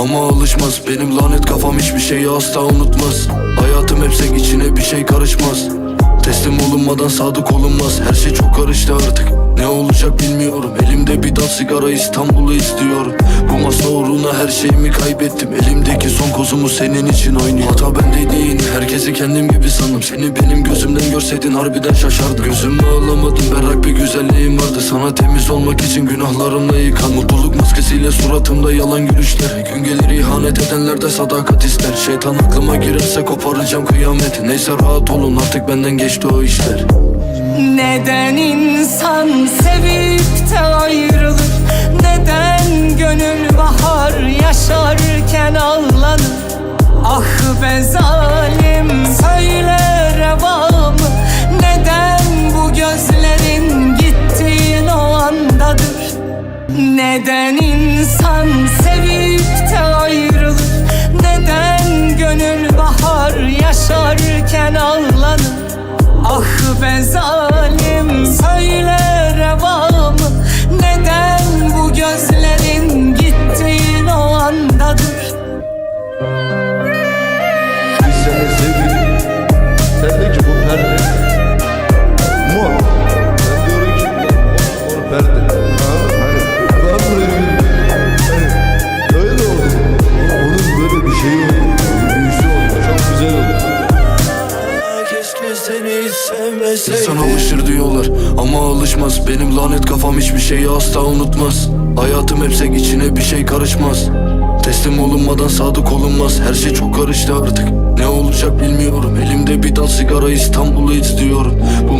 ama alışmaz. Benim lanet kafam hiçbir şeyi asla unutmaz. Hayatım hep sek içine bir şey karışmaz. Teslim olunmadan sadık olunmaz. Her şey çok karıştı artık. Ne olacak bilmiyorum. Elimde bir dal sigara İstanbul'u istiyorum. Bu masa uğruna her şeyimi kaybettim. Elimdeki son kozumu senin için oynuyor Hata bende değil Herkesi kendim gibi sandım. Seni benim gözümden görseydin harbiden şaşardım. Gözümü alamadım. Berrak güzelliğim vardı. Sana temiz olmak için günahlarımla yıkan Mutluluk maskesiyle suratımda yalan gülüşler. Gün gelir ihanet edenler de sadakat ister. Şeytan aklıma girerse koparacağım kıyamet. Neyse rahat olun artık benden geçti o işler. Neden insan sevip de ayrılır? Neden gönül bahar yaşarken ağlanır? Ah be zalim Neden insan sevip de ayrılır? Neden gönül bahar yaşarken ağlanır? Ah be zalim İnsan alışır diyorlar ama alışmaz. Benim lanet kafam hiçbir şeyi asla unutmaz. Hayatım hep sek içine bir şey karışmaz. Teslim olunmadan sadık olunmaz. Her şey çok karıştı artık. Ne olacak bilmiyorum. Elimde bir dal sigara İstanbul'u izliyorum. Bu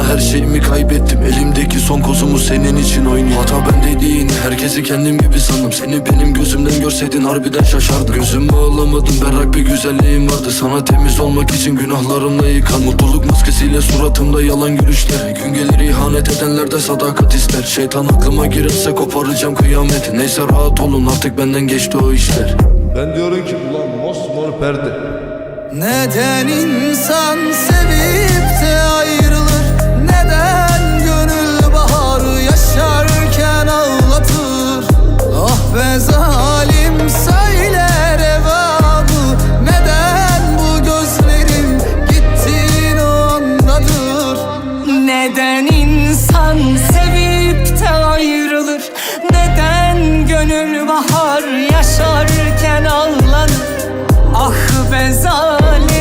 uğruna her şeyimi kaybettim. Elimdeki son kozumu senin için oynuyor Hata bende değil Herkesi kendim gibi sandım. Seni benim gözümden görseydin harbiden şaşardım. Gözümü alamadım berrak bir güzelliğim vardı. Sana temiz olmak için günahlarımla yıkan Mutluluk maskesiyle suratımda yalan gülüşler. Gün gelir ihanet edenler de sadakat ister. Şeytan aklıma girerse koparacağım kıyamet Neyse rahat olun artık benden geçti o işler. Ben diyorum ki ulan mosmor perde. Neden insan sevip de gönül bahar yaşarken ağlanır Ah be zalim